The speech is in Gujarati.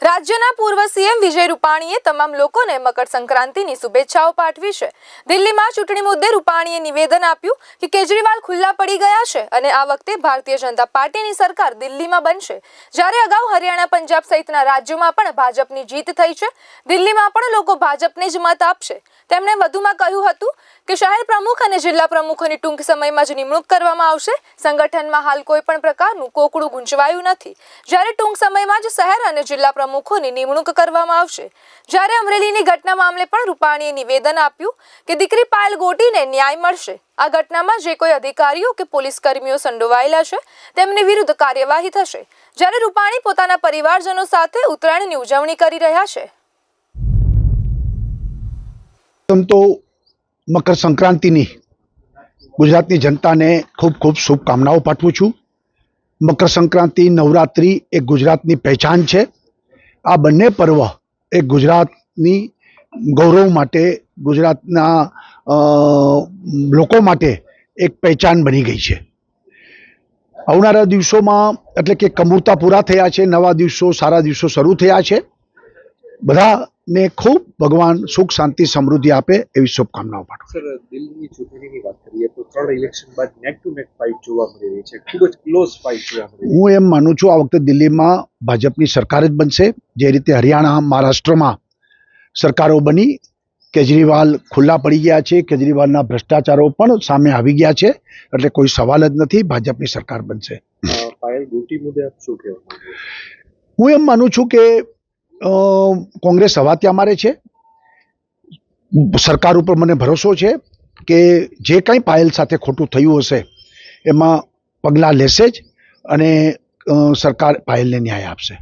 રાજ્યના પૂર્વ સીએમ વિજય રૂપાણીએ તમામ લોકોને મકર સંક્રાંતિની શુભેચ્છાઓ પાઠવી છે. દિલ્હીમાં ચૂંટણી મુદ્દે રૂપાણીએ નિવેદન આપ્યું કે કેજરીવાલ ખુલ્લા પડી ગયા છે અને આ વખતે ભારતીય જનતા પાર્ટીની સરકાર દિલ્હીમાં બનશે. જ્યારે અગાઉ હરિયાણા પંજાબ સહિતના રાજ્યોમાં પણ ભાજપની જીત થઈ છે. દિલ્હીમાં પણ લોકો ભાજપને જ મત આપશે. તેમણે વધુમાં કહ્યું હતું કે શહેર પ્રમુખ અને જિલ્લા પ્રમુખોની ટૂંક સમયમાં જ નિમણૂક કરવામાં આવશે. સંગઠનમાં હાલ કોઈ પણ પ્રકારનું કોકડું ગુંચવાયું નથી. જ્યારે ટૂંક સમયમાં જ શહેર અને જિલ્લા પ્રમુખોની નિમણૂક કરવામાં આવશે. જ્યારે અમરેલીની ઘટના મામલે પણ રૂપાણીએ નિવેદન આપ્યું કે દીકરી પાયલ ગોટીને ન્યાય મળશે. આ ઘટનામાં જે કોઈ અધિકારીઓ કે પોલીસ કર્મીઓ સંડોવાયેલા છે, તેમની વિરુદ્ધ કાર્યવાહી થશે. જ્યારે રૂપાણી પોતાના પરિવારજનો સાથે ઉત્તરાયણની ઉજવણી કરી રહ્યા છે. તો મકર સંક્રાંતિની ગુજરાતની જનતાને ખૂબ ખૂબ શુભકામનાઓ પાઠવું છું. મકર સંક્રાંતિ નવરાત્રિ એ ગુજરાતની પહેચાન છે. આ બંને પર્વ એ ગુજરાતની ગૌરવ માટે, ગુજરાતના લોકો માટે એક પહેચાન બની ગઈ છે. આવનારા દિવસોમાં, એટલે કે કમૂરતા પૂરા થયા છે, નવા દિવસો, સારા દિવસો શરૂ થયા છે. બધાને ખૂબ ભગવાન સુખ શાંતિ સમૃદ્ધિ આપે એવી શુભકામનાઓ પાઠવું સર દિલ્હીની ચૂંટણીની વાત કરીએ તો ત્રણ ઇલેક્શન બાદ નેક ટુ નેક ફાઇટ જોવા મળી રહી છે. ખૂબ જ ક્લોઝ ફાઇટ જોવા મળી હું એમ માનું છું આ વખતે દિલ્હીમાં ભાજપની સરકાર જ બનશે. જે રીતે હરિયાણા મહારાષ્ટ્રમાં સરકારો બની કેજરીવાલ ખુલ્લા પડી ગયા છે કેજરીવાલના ભ્રષ્ટાચારો પણ સામે આવી ગયા છે એટલે કોઈ સવાલ જ નથી ભાજપની સરકાર બનશે. પાયલ ગોટી મુદ્દે આપ શું કહેવા હું એમ માનું છું કે કોંગ્રેસ હવા ત્યાં મારે છે. સરકાર ઉપર મને ભરોસો છે કે જે કાંઈ પાયલ સાથે ખોટું થયું હશે, એમાં પગલાં લેશે જ અને સરકાર પાયલને ન્યાય આપશે.